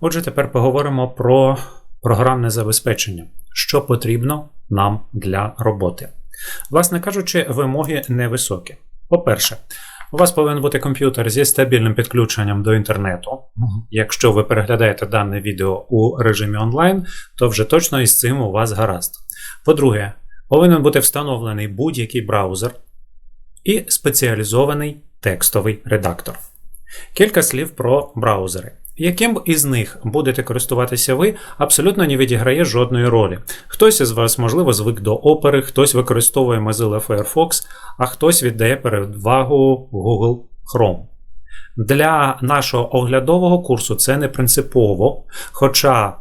Отже, тепер поговоримо про програмне забезпечення, що потрібно нам для роботи. Власне кажучи, вимоги невисокі. По-перше, у вас повинен бути комп'ютер зі стабільним підключенням до інтернету. Якщо ви переглядаєте дане відео у режимі онлайн, то вже точно із цим у вас гаразд. По-друге, повинен бути встановлений будь-який браузер і спеціалізований текстовий редактор. Кілька слів про браузери. Яким із них будете користуватися ви, абсолютно не відіграє жодної ролі. Хтось із вас, можливо, звик до опери, хтось використовує Mozilla Firefox, а хтось віддає перевагу Google Chrome. Для нашого оглядового курсу це не принципово, хоча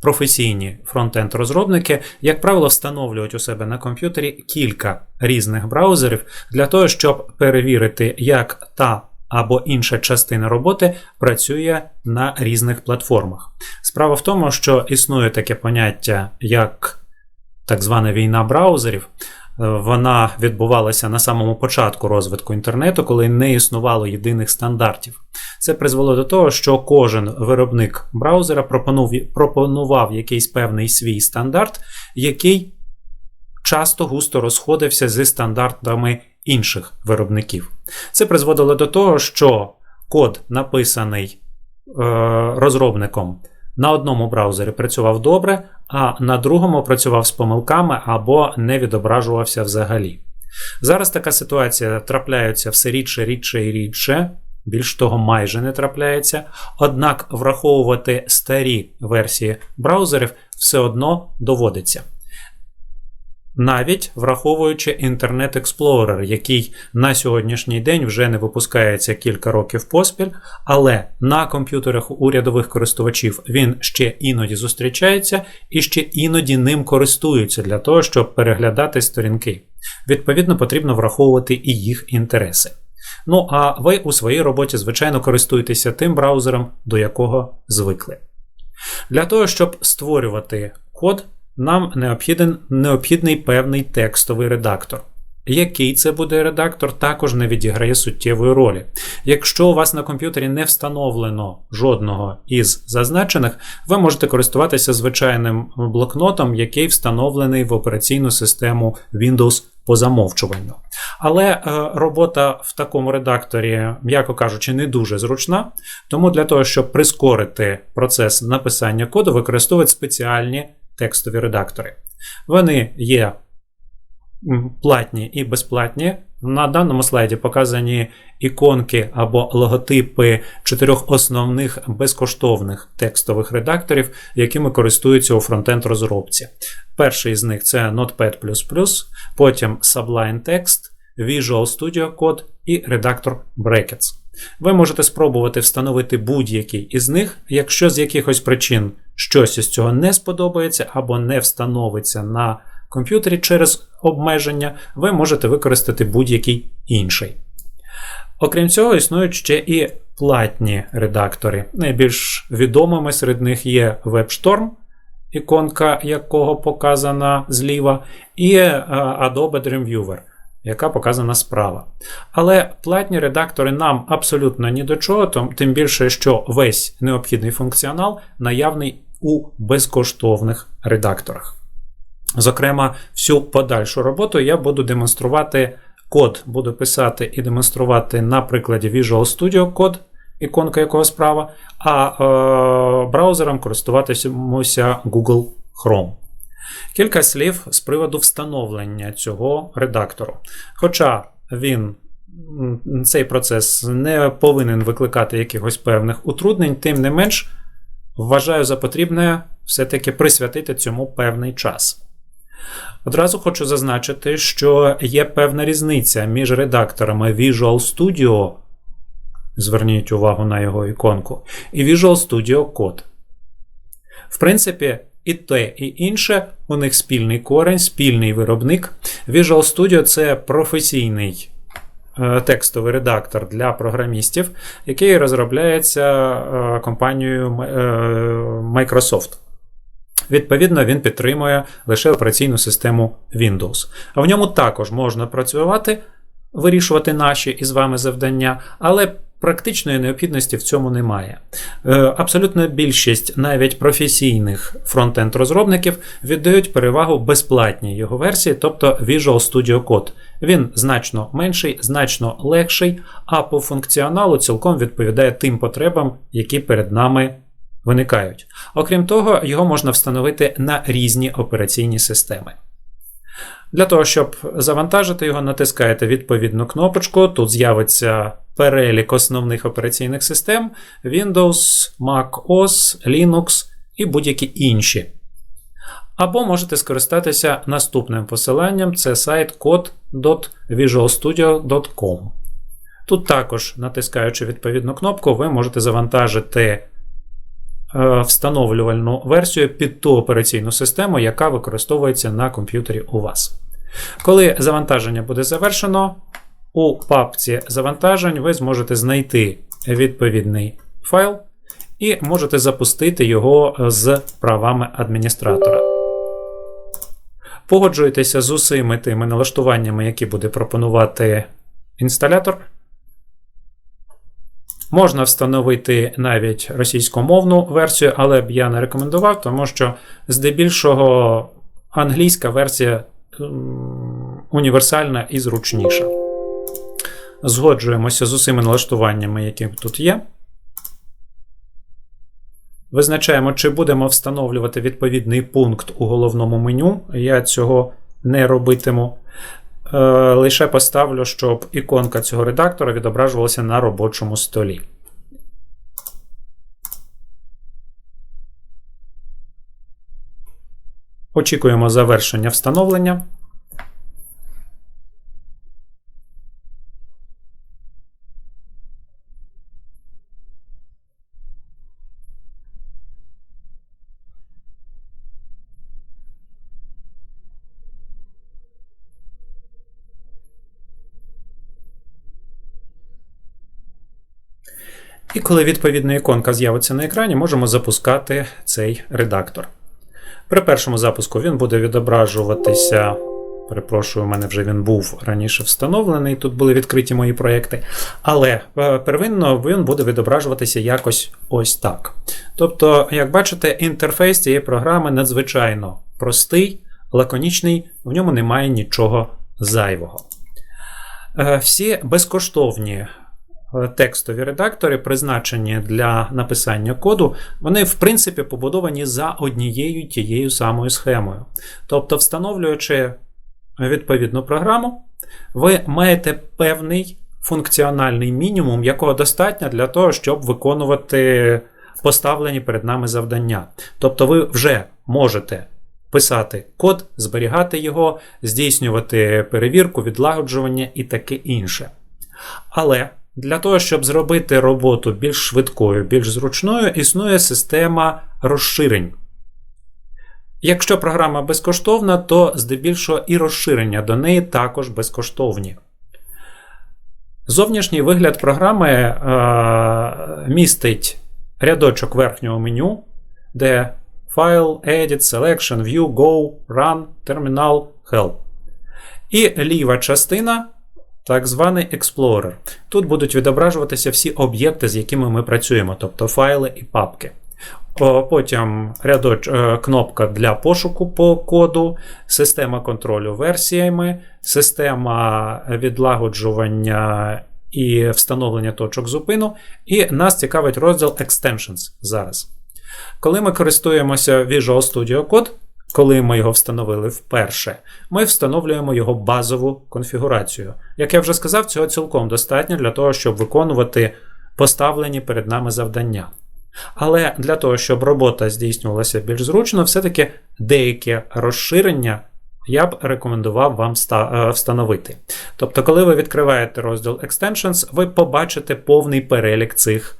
професійні фронтенд-розробники, як правило, встановлюють у себе на комп'ютері кілька різних браузерів для того, щоб перевірити, як та або інша частина роботи працює на різних платформах. Справа в тому, що існує таке поняття, як так звана війна браузерів. Вона відбувалася на самому початку розвитку інтернету, коли не існувало єдиних стандартів. Це призвело до того, що кожен виробник браузера пропонував якийсь певний свій стандарт, який часто густо розходився зі стандартами інших виробників. Це призводило до того, що код, написаний е, розробником, на одному браузері працював добре, а на другому працював з помилками або не відображувався взагалі. Зараз така ситуація трапляється все рідше, рідше і рідше. Більш того, майже не трапляється. Однак враховувати старі версії браузерів все одно доводиться навіть враховуючи Internet Explorer, який на сьогоднішній день вже не випускається кілька років поспіль, але на комп'ютерах урядових користувачів він ще іноді зустрічається і ще іноді ним користуються для того, щоб переглядати сторінки. Відповідно, потрібно враховувати і їх інтереси. Ну а ви у своїй роботі, звичайно, користуєтеся тим браузером, до якого звикли. Для того, щоб створювати код, нам необхіден, необхідний певний текстовий редактор. Який це буде редактор, також не відіграє суттєвої ролі. Якщо у вас на комп'ютері не встановлено жодного із зазначених, ви можете користуватися звичайним блокнотом, який встановлений в операційну систему Windows по замовчуванню. Але е, робота в такому редакторі, м'яко кажучи, не дуже зручна. Тому для того, щоб прискорити процес написання коду, використовують спеціальні текстові редактори. Вони є платні і безплатні. На даному слайді показані іконки або логотипи чотирьох основних безкоштовних текстових редакторів, якими користуються у фронтенд розробці. Перший з них це Notepad, потім Sublime Text, Visual Studio Code і редактор Brackets. Ви можете спробувати встановити будь-який із них, якщо з якихось причин щось із цього не сподобається або не встановиться на комп'ютері через обмеження, ви можете використати будь-який інший. Окрім цього, існують ще і платні редактори. Найбільш відомими серед них є WebStorm, іконка якого показана зліва, і е, Adobe Dreamweaver яка показана справа. Але платні редактори нам абсолютно ні до чого, тим більше, що весь необхідний функціонал наявний у безкоштовних редакторах. Зокрема, всю подальшу роботу я буду демонструвати код, буду писати і демонструвати на прикладі Visual Studio код, іконка якого справа, а е, браузером користуватимуся Google Chrome. Кілька слів з приводу встановлення цього редактору. Хоча він. Цей процес не повинен викликати якихось певних утруднень, тим не менш, вважаю за потрібне все-таки присвятити цьому певний час. Одразу хочу зазначити, що є певна різниця між редакторами Visual Studio, зверніть увагу на його іконку, і Visual Studio Code. В принципі, і те, і інше, у них спільний корень, спільний виробник. Visual Studio це професійний е, текстовий редактор для програмістів, який розробляється е, компанією е, Microsoft. Відповідно, він підтримує лише операційну систему Windows. А в ньому також можна працювати, вирішувати наші із вами завдання, але Практичної необхідності в цьому немає. Е, Абсолютна більшість навіть професійних фронтенд розробників віддають перевагу безплатній його версії, тобто Visual Studio Code. Він значно менший, значно легший, а по функціоналу цілком відповідає тим потребам, які перед нами виникають. Окрім того, його можна встановити на різні операційні системи. Для того, щоб завантажити його, натискаєте відповідну кнопочку. Тут з'явиться перелік основних операційних систем: Windows, Mac OS, Linux і будь-які інші. Або можете скористатися наступним посиланням: це сайт code.visualstudio.com. Тут також, натискаючи відповідну кнопку, ви можете завантажити встановлювальну версію під ту операційну систему, яка використовується на комп'ютері у вас. Коли завантаження буде завершено, у папці завантажень ви зможете знайти відповідний файл і можете запустити його з правами адміністратора. Погоджуєтеся з усіми тими налаштуваннями, які буде пропонувати інсталятор. Можна встановити навіть російськомовну версію, але б я не рекомендував, тому що здебільшого англійська версія універсальна і зручніша. Згоджуємося з усіма налаштуваннями, які тут є. Визначаємо, чи будемо встановлювати відповідний пункт у головному меню. Я цього не робитиму. Е, лише поставлю, щоб іконка цього редактора відображувалася на робочому столі. Очікуємо завершення встановлення. І коли відповідна іконка з'явиться на екрані, можемо запускати цей редактор. При першому запуску він буде відображуватися. Перепрошую, у мене вже він був раніше встановлений, тут були відкриті мої проекти. Але е, первинно він буде відображуватися якось ось так. Тобто, як бачите, інтерфейс цієї програми надзвичайно простий, лаконічний, в ньому немає нічого зайвого. Е, всі безкоштовні текстові редактори, призначені для написання коду, вони, в принципі, побудовані за однією тією самою схемою. Тобто, встановлюючи відповідну програму, ви маєте певний функціональний мінімум, якого достатньо для того, щоб виконувати поставлені перед нами завдання. Тобто, ви вже можете. Писати код, зберігати його, здійснювати перевірку, відлагоджування і таке інше. Але для того, щоб зробити роботу більш швидкою, більш зручною, існує система розширень. Якщо програма безкоштовна, то здебільшого і розширення до неї також безкоштовні. Зовнішній вигляд програми е, містить рядочок верхнього меню, де File, Edit, Selection, View, Go, Run, Terminal, Help. І ліва частина так званий Explorer. Тут будуть відображуватися всі об'єкти, з якими ми працюємо, тобто файли і папки. Потім рядоч, е, кнопка для пошуку по коду, система контролю версіями, система відлагоджування і встановлення точок зупину. І нас цікавить розділ Extensions зараз. Коли ми користуємося Visual Studio Code, коли ми його встановили вперше, ми встановлюємо його базову конфігурацію. Як я вже сказав, цього цілком достатньо для того, щоб виконувати поставлені перед нами завдання. Але для того, щоб робота здійснювалася більш зручно, все-таки деякі розширення я б рекомендував вам е, встановити. Тобто, коли ви відкриваєте розділ Extensions, ви побачите повний перелік цих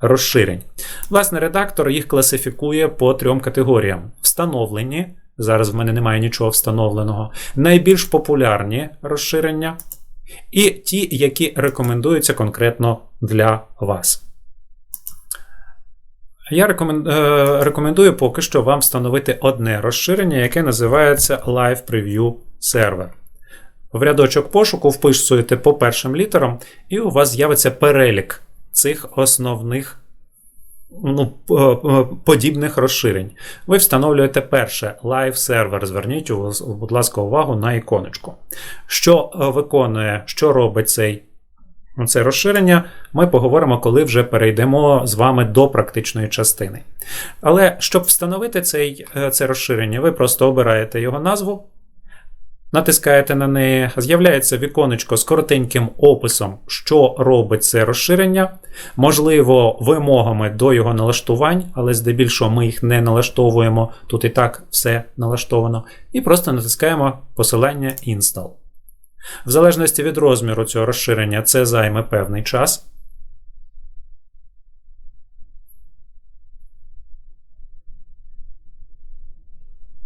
розширень. Власне, редактор їх класифікує по трьом категоріям: встановлені. Зараз в мене немає нічого встановленого. Найбільш популярні розширення, і ті, які рекомендуються конкретно для вас. Я е, рекомендую поки що вам встановити одне розширення, яке називається Live Preview Server. В рядочок пошуку вписуєте по першим літерам, і у вас з'явиться перелік цих основних ну, п- п- подібних розширень. Ви встановлюєте перше Live Server. Зверніть, будь ласка, увагу на іконочку. Що е, виконує, що робить цей це розширення, ми поговоримо, коли вже перейдемо з вами до практичної частини. Але щоб встановити цей, е, це розширення, ви просто обираєте його назву, натискаєте на неї, з'являється віконечко з коротеньким описом, що робить це розширення, можливо, вимогами до його налаштувань, але здебільшого ми їх не налаштовуємо, тут і так все налаштовано, і просто натискаємо посилання Install. В залежності від розміру цього розширення це займе певний час.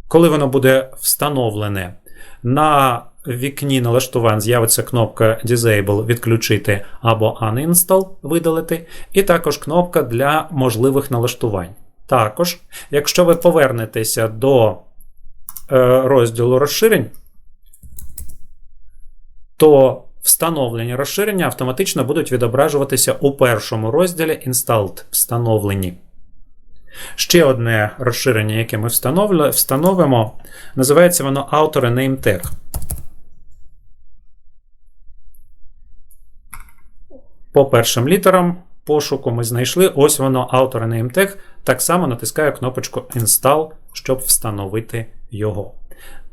Коли воно буде встановлене, на вікні налаштувань з'явиться кнопка Disable відключити або Uninstall видалити, і також кнопка для можливих налаштувань. Також, якщо ви повернетеся до е, розділу розширень, то встановлені розширення автоматично будуть відображуватися у першому розділі Installed встановлені. Ще одне розширення, яке ми встановимо, називається воно Auto Rename Tag. По першим літерам пошуку ми знайшли. Ось воно Auto Rename Tag. Так само натискаю кнопочку Install, щоб встановити його.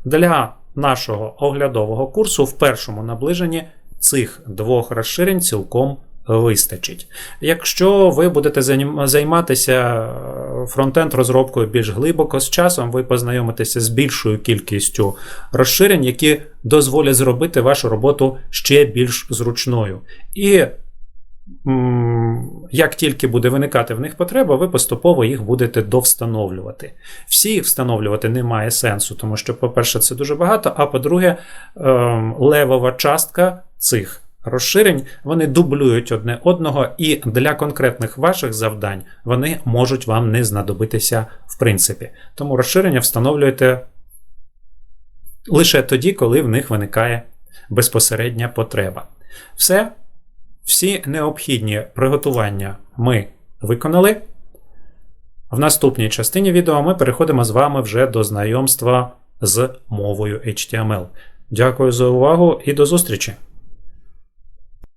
Для нашого оглядового курсу в першому наближенні цих двох розширень цілком вистачить. Якщо ви будете займатися фронтенд розробкою більш глибоко, з часом ви познайомитеся з більшою кількістю розширень, які дозволять зробити вашу роботу ще більш зручною. І як тільки буде виникати в них потреба, ви поступово їх будете довстановлювати. Всі їх встановлювати немає сенсу, тому що, по-перше, це дуже багато, а по-друге, ем, левова частка цих розширень вони дублюють одне одного, і для конкретних ваших завдань вони можуть вам не знадобитися в принципі. Тому розширення встановлюєте лише тоді, коли в них виникає безпосередня потреба. Все. Всі необхідні приготування ми виконали. В наступній частині відео ми переходимо з вами вже до знайомства з мовою HTML. Дякую за увагу і до зустрічі!